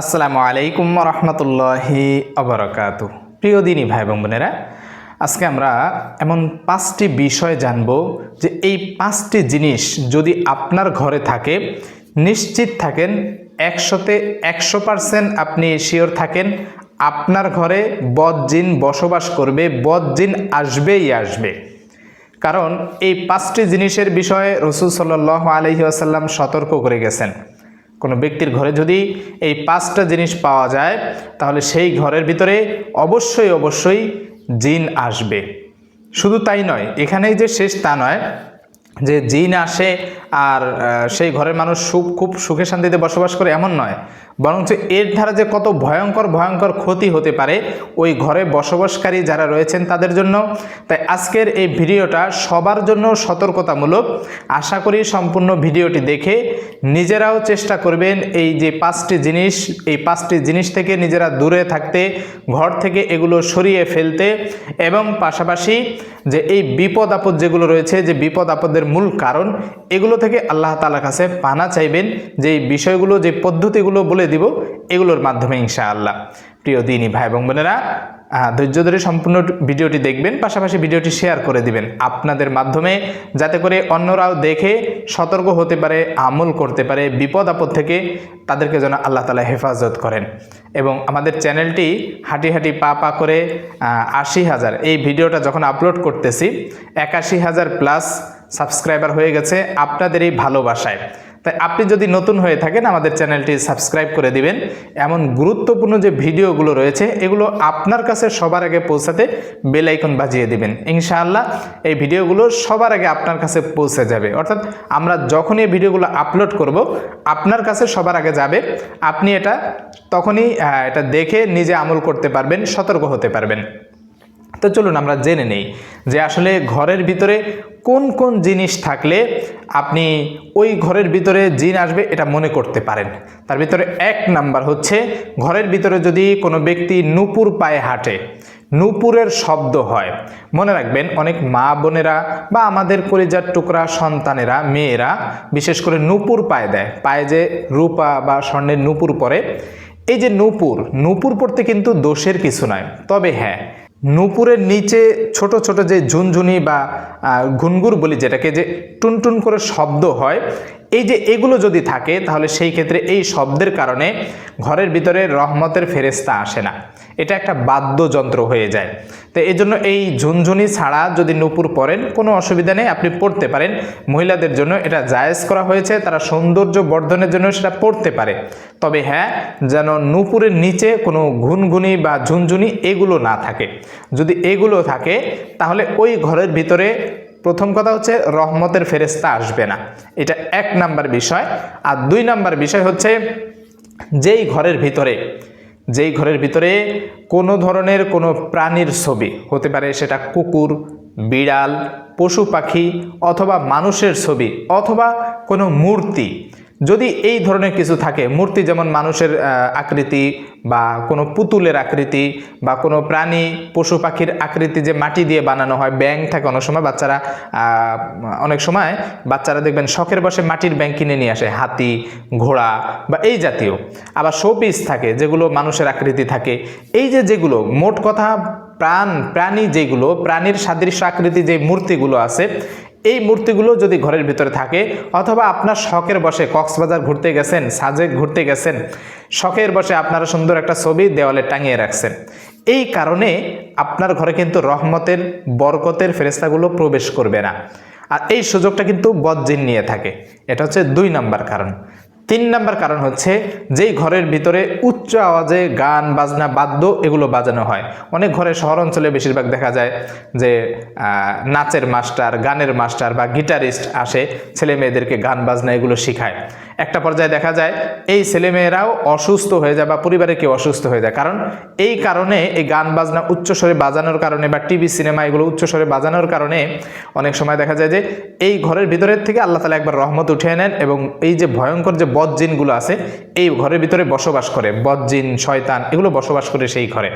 আসসালামু আলাইকুম রহমতুল্লাহি আবরকাত প্রিয় দিনী ভাই এবং বোনেরা, আজকে আমরা এমন পাঁচটি বিষয় জানব যে এই পাঁচটি জিনিস যদি আপনার ঘরে থাকে, নিশ্চিত থাকেন, একশোতে একশো পারসেন্ট আপনি শিওর থাকেন, আপনার ঘরে বদ জিন বসবাস করবে বদ জিন আসবেই আসবে। কারণ এই পাঁচটি জিনিসের বিষয়ে রসুল সাল্লাহ আলহি আসাল্লাম সতর্ক করে গেছেন। কোনো ব্যক্তির ঘরে যদি এই পাঁচটা জিনিস পাওয়া যায়, তাহলে সেই ঘরের ভিতরে অবশ্যই অবশ্যই জিন আসবে। শুধু তাই নয়, এখানেই যে শেষ তা নয়, যে জিন আসে আর সেই ঘরের মানুষ সুখ, খুব সুখে শান্তিতে বসবাস করে এমন নয়। বরঞ্চ এর দ্বারা যে কত ভয়ঙ্কর ভয়ঙ্কর ক্ষতি হতে পারে, ওই ঘরে বসবাসকারী যারা রয়েছেন তাদের জন্য। তাই আজকের এই ভিডিওটা সবার জন্য সতর্কতামূলক। আশা করি সম্পূর্ণ ভিডিওটি দেখে নিজেরাও চেষ্টা করবেন এই যে পাঁচটি জিনিস, এই পাঁচটি জিনিস থেকে নিজেরা দূরে থাকতে, ঘর থেকে এগুলো সরিয়ে ফেলতে এবং পাশাপাশি যে এই বিপদ আপদ যেগুলো রয়েছে, যে বিপদ আপদের মূল কারণ, এগুলো থেকে আল্লাহ তালার কাছে পানা চাইবেন। যে বিষয়গুলো, যে পদ্ধতিগুলো বলে দিব, এগুলোর মাধ্যমে ইনশাআল্লাহ। প্রিয় দিনী ভাই এবং বোনেরা ধৈর্য ধরে সম্পূর্ণ ভিডিওটি দেখবেন, পাশাপাশি ভিডিওটি শেয়ার করে দিবেন। আপনাদের মাধ্যমে যাতে করে অন্যরাও দেখে সতর্ক হতে পারে, আমল করতে পারে, বিপদ আপদ থেকে তাদেরকে যেন আল্লাহ তালা হেফাজত করেন। এবং আমাদের চ্যানেলটি হাঁটি হাঁটি পা পা করে আশি হাজার, এই ভিডিওটা যখন আপলোড করতেছি, একাশি হাজার প্লাস সাবস্ক্রাইবার হয়ে গেছে আপনাদের এই ভালোবাসায়। তাই আপনি যদি নতুন হয়ে থাকেন, আমাদের চ্যানেলটি সাবস্ক্রাইব করে দিবেন। এমন গুরুত্বপূর্ণ যে ভিডিওগুলো রয়েছে, এগুলো আপনার কাছে সবার আগে পৌঁছাতে বেল আইকন বাজিয়ে দিবেন। ইনশাআল্লাহ এই ভিডিওগুলো সবার আগে আপনার কাছে পৌঁছে যাবে। অর্থাৎ আমরা যখন এই ভিডিওগুলো আপলোড করব, আপনার কাছে সবার আগে যাবে। আপনি এটা তখনই এটা দেখে নিজে আমল করতে পারবেন, সতর্ক হতে পারবেন। তো চলুন আমরা জেনে নেই যে আসলে ঘরের ভিতরে কোন কোন জিনিস থাকলে আপনি ওই ঘরের ভিতরে জিন আসবে এটা মনে করতে পারেন। তার ভিতরে এক নাম্বার হচ্ছে ঘরের ভিতরে যদি কোনো ব্যক্তি নুপুর পায়ে হাঁটে, নুপুরের শব্দ হয়, মনে রাখবেন অনেক মা বোনেরা বা আমাদের কলিজার টুকরা সন্তানেরা, মেয়েরা, বিশেষ করে নুপুর পায়ে দেয়, পায়ে যে রূপা বা স্বর্ণের নুপুর পরে, এই যে নূপুর নূপুর পড়তে কিন্তু দোষের কিছু নয়। তবে হ্যাঁ নূপুরের নিচে ছোট ছোট যে ঝুনঝুনি বা ঘুনগুর বলি যেটাকে যে টুনটুন করে শব্দ হয় এই যে এগুলো যদি থাকে, তাহলে সেই ক্ষেত্রে এই শব্দের কারণে ঘরের ভিতরে রহমতের ফেরেস্তা আসে না। এটা একটা বাদ্যযন্ত্র হয়ে যায়। তো এই জন্য এই ঝুনঝুনি ছাড়া যদি নূপুর পরেন, কোনো অসুবিধা নেই, আপনি পড়তে পারেন। মহিলাদের জন্য এটা জায়েজ করা হয়েছে, তারা সৌন্দর্য বর্ধনের জন্য সেটা পড়তে পারে। তবে হ্যাঁ যেন নূপুরের নিচে কোনো ঘুনঘুনি বা ঝুনঝুনি এগুলো না থাকে। যদি এগুলো থাকে, তাহলে ওই ঘরের ভিতরে প্রথম কথা হচ্ছে রহমতের ফেরেস্তা আসবে না। এটা এক নাম্বার বিষয়। আর দুই নাম্বার বিষয় হচ্ছে যেই ঘরের ভিতরে, যেই ঘরের ভিতরে কোনো ধরনের কোনো প্রাণীর ছবি, হতে পারে সেটা কুকুর, বিড়াল, পশু পাখি অথবা মানুষের ছবি অথবা কোনো মূর্তি যদি এই ধরনের কিছু থাকে, মূর্তি যেমন মানুষের আকৃতি বা কোনো পুতুলের আকৃতি বা কোনো প্রাণী, পশু পাখির আকৃতি যে মাটি দিয়ে বানানো হয় ব্যাং থাকে অনেক সময় বাচ্চারা অনেক সময় বাচ্চারা দেখবেন শখের বসে মাটির ব্যাং কিনে নিয়ে আসে, হাতি, ঘোড়া বা এই জাতীয়। আবার শোপিস থাকে যেগুলো মানুষের আকৃতি থাকে। এই যে যেগুলো, মোট কথা প্রাণ, প্রাণী যেগুলো, প্রাণীর সাদৃশ্য আকৃতি যে মূর্তিগুলো আছে এই মূর্তিগুলো যদি ঘরের ভিতরে থাকে, অথবা আপনার শখের বসে কক্সবাজার ঘুরতে গেছেন সাজে ঘুরতে গেছেন, শখের বসে আপনারা সুন্দর একটা ছবি দেওয়ালে টাঙিয়ে রাখছেন। এই কারণে আপনার ঘরে কিন্তু রহমতের, বরকতের ফেরেস্তাগুলো প্রবেশ করবে না। আর এই সুযোগটা কিন্তু বজ্জিন নিয়ে থাকে। এটা হচ্ছে দুই নাম্বার কারণ। তিন নাম্বার কারণ হচ্ছে যেই ঘরের ভিতরে উচ্চ আওয়াজে গান, বাজনা, বাদ্য এগুলো বাজানো হয়। অনেক ঘরে শহর অঞ্চলে বেশিরভাগ দেখা যায় যে নাচের মাস্টার, গানের মাস্টার বা গিটারিস্ট আসে, ছেলে মেয়েদেরকে গান, বাজনা এগুলো শেখায়। একটা পর্যায়ে দেখা যায় এই ছেলেমেয়েরাও অসুস্থ হয়ে যায় বা পরিবারে কেউ অসুস্থ হয়ে যায়। কারণ এই কারণে এই গান, বাজনা উচ্চস্বরে বাজানোর কারণে বা টিভি, সিনেমা এগুলো উচ্চস্বরে বাজানোর কারণে অনেক সময় দেখা যায় যে, এই ঘরের ভিতরের থেকে আল্লাহ তালা একবার রহমত উঠিয়ে নেন এবং এই যে ভয়ঙ্কর যে বদ জিনগুলো আছে, এই ঘরের ভিতরে বসবাস করে বদ জিন শয়তান, এগুলো বসবাস করে সেই ঘরে।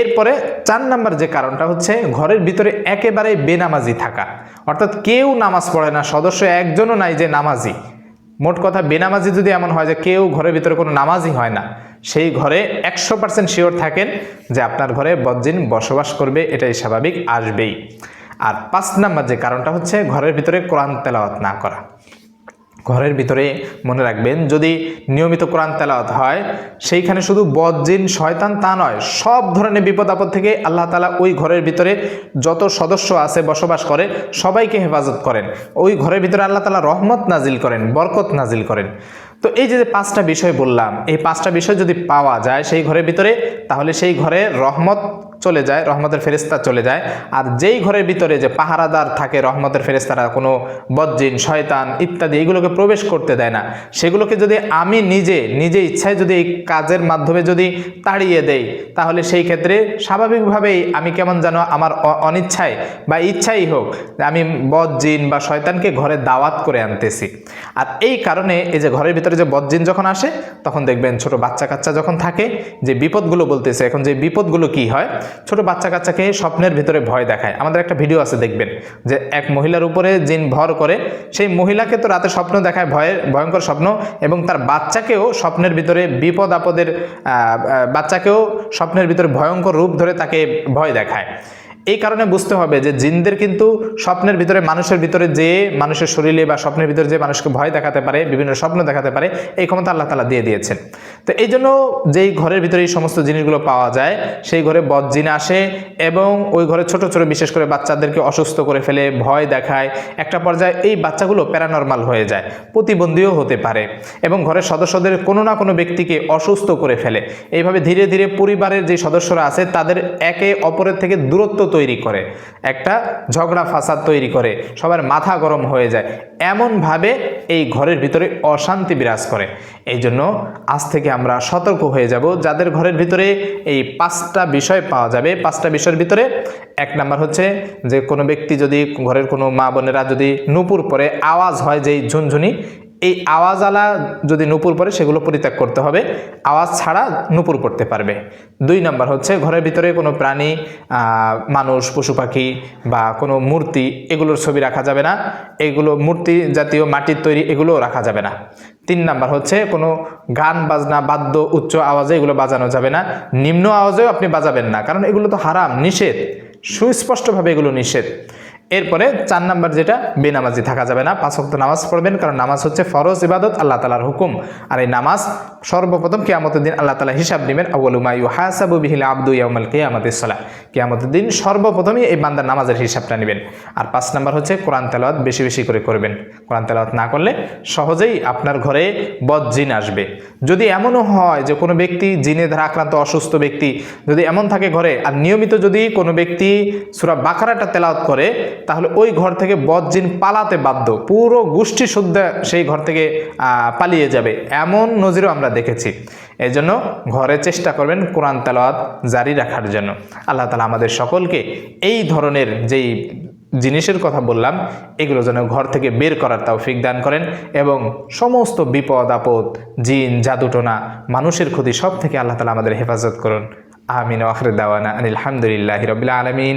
এরপরে চার নাম্বার যে কারণটা হচ্ছে, ঘরের ভিতরে একেবারে বেনামাজি থাকা। অর্থাৎ কেউ নামাজ পড়ে না, সদস্য একজনও নাই যে নামাজি। মোট কথা, বেনামাজি যদি এমন হয় যে কেউ ঘরের ভিতরে কোনো নামাজই হয় না, সেই ঘরে একশো পার্সেন্ট শিওর থাকেন যে আপনার ঘরে বদজিন বসবাস করবে, এটাই স্বাভাবিক, আসবেই। আর পাঁচ নাম্বার যে কারণটা হচ্ছে, ঘরের ভিতরে কোরআন তেলাওয়াত না করা। ঘরের ভিতরে মনে রাখবেন, যদি নিয়মিত কোরআন তেলাওয়াত হয়, সেইখানে শুধু বদজিন শয়তান তা নয়, সব ধরনের বিপদ আপদ থেকে আল্লাহ তালা ওই ঘরের ভিতরে যত সদস্য আছে, বসবাস করে, সবাইকে হেফাজত করেন। ওই ঘরের ভিতরে আল্লাহ তালা রহমত নাজিল করেন, বরকত নাজিল করেন। তো এই যে পাঁচটা বিষয় বললাম, এই পাঁচটা বিষয় যদি পাওয়া যায় সেই ঘরের ভিতরে, তাহলে সেই ঘরে রহমত চলে যায়, রহমতের ফেরেস্তা চলে যায়। আর যেই ঘরের ভিতরে যে পাহারাদার থাকে, রহমতের ফেরেস্তারা কোনো বজ্জিন শয়তান ইত্যাদি, এগুলোকে প্রবেশ করতে দেয় না। সেগুলোকে যদি আমি নিজে নিজে ইচ্ছায় যদি এই কাজের মাধ্যমে যদি তাড়িয়ে দেই, তাহলে সেই ক্ষেত্রে স্বাভাবিকভাবেই আমি কেমন যেন আমার অনিচ্ছায় বা ইচ্ছাই হোক, আমি বজ্জিন বা শয়তানকে ঘরে দাওয়াত করে আনতেছি। আর এই কারণে এই যে ঘরের ভিতরে যে বজ্জিন যখন আসে, তখন দেখবেন ছোট বাচ্চা কাচ্চা যখন থাকে, যে বিপদগুলো বলতেছে, এখন যে বিপদগুলো কি হয়, ছোট বাচ্চা কাচ্চাকে স্বপ্নের ভিতরে ভয় দেখায়। আমাদের একটা ভিডিও আছে, দেখবেন, যে এক মহিলার উপরে জিন ভর করে, সেই মহিলাকে তো রাতে স্বপ্ন দেখায়, ভয়ের, ভয়ঙ্কর স্বপ্ন, এবং তার বাচ্চাকেও স্বপ্নের ভিতরে বিপদ আপদের বাচ্চাকেও স্বপ্নের ভিতরে ভয়ঙ্কর রূপ ধরে তাকে ভয় দেখায়। এই কারণে বুঝতে হবে যে জিনদের কিন্তু স্বপ্নের ভিতরে, মানুষের ভিতরে যে মানুষের শরীরে বা স্বপ্নের ভিতরে যে মানুষকে ভয় দেখাতে পারে, বিভিন্ন স্বপ্ন দেখাতে পারে, এই ক্ষমতা আল্লাহ তালা দিয়ে দিয়েছেন। তো এই জন্য যেই ঘরের ভিতরে এই সমস্ত জিনিসগুলো পাওয়া যায়, সেই ঘরে বদজিন আসে এবং ওই ঘরে ছোট ছোট বিশেষ করে বাচ্চাদেরকে অসুস্থ করে ফেলে, ভয় দেখায়। একটা পর্যায়ে এই বাচ্চাগুলো প্যারানর্মাল হয়ে যায়, প্রতিবন্ধীও হতে পারে এবং ঘরের সদস্যদের কোনো না কোনো ব্যক্তিকে অসুস্থ করে ফেলে। এইভাবে ধীরে ধীরে পরিবারের যে সদস্যরা আছে, তাদের একে অপরের থেকে দূরত্ব তৈরি করে। একটা ঝগড়া, ফাসাদ তৈরি করে। সবার মাথা গরম হয়ে যায়। এমনভাবে এই ঘরের ভিতরে অশান্তি বিরাজ করে। এই জন্য আজ থেকে আমরা সতর্ক হয়ে যাব। যাদের ঘরের ভিতরে এই পাঁচটা বিষয় পাওয়া যাবে, পাঁচটা বিষয়ের ভিতরে এক নাম্বার হচ্ছে যে কোনো ব্যক্তি যদি ঘরের কোনো মা বোনেরা যদি নুপুর পরে আওয়াজ হয় যেই ঝুনঝুনি এই আওয়াজওয়ালা যদি নুপুর পরে সেগুলো পরিত্যাগ করতে হবে। আওয়াজ ছাড়া নুপুর পড়তে পারবে। দুই নাম্বার হচ্ছে, ঘরের ভিতরে কোনো প্রাণী মানুষ, পশু পাখি বা কোনো মূর্তি, এগুলোর ছবি রাখা যাবে না। এগুলো মূর্তি জাতীয় মাটির তৈরি, এগুলোও রাখা যাবে না। তিন নাম্বার হচ্ছে, কোনো গান, বাজনা, বাদ্য, উচ্চ আওয়াজে এগুলো বাজানো যাবে না। নিম্ন আওয়াজেও আপনি বাজাবেন না, কারণ এগুলো তো হারাম, নিষেধ। সুস্পষ্টভাবে এগুলো নিষেধ। এরপরে চার নাম্বার যেটা, বেনামাজি থাকা যাবে না। পাঁচ ওয়াক্ত নামাজ পড়বেন, কারণ নামাজ হচ্ছে ফরজ ইবাদত, আল্লাহ তালার হুকুম। আর এই নামাজ সর্বপ্রথম কিয়ামতের দিন আল্লাহ তালা হিসাব নেবেন আউলুমা ইউ হাসাবু বিহিল আব্দু ইয়ামাল কিয়ামতের সলা কিয়ামতের দিন সর্বপ্রথমই এই বান্দার নামাজের হিসাবটা নেবেন। আর পাঁচ নাম্বার হচ্ছে কোরআন তেলাওয়াত বেশি বেশি করে করবেন। কোরআন তেলাওয়াত না করলে সহজেই আপনার ঘরে বদ জিন আসবে। যদি এমনও হয় যে কোনো ব্যক্তি জিনে দ্বারা আক্রান্ত, অসুস্থ ব্যক্তি যদি এমন থাকে ঘরে, আর নিয়মিত যদি কোনো ব্যক্তি সুরা বাকারাটা তেলাওয়াত করে তাহলে ওই ঘর থেকে বদজিন পালাতে বাধ্য। পুরো গোষ্ঠী শুদ্ধা সেই ঘর থেকে পালিয়ে যাবে। এমন নজিরও আমরা দেখেছি। এই জন্য ঘরে চেষ্টা করবেন কোরআন তেলাওয়াত জারি রাখার জন্য। আল্লাহ তালা আমাদের সকলকে এই ধরনের যেই জিনিসের কথা বললাম, এগুলো যেন ঘর থেকে বের করার তৌফিক দান করেন এবং সমস্ত বিপদ, আপদ, জিন জাদুটোনা মানুষের ক্ষতি সব থেকে আল্লাহ তালা আমাদের হেফাজত করুন। আমিন আখর দাওয়ানা আনিল হামদুলিল্লাহ রবিল আলমিন।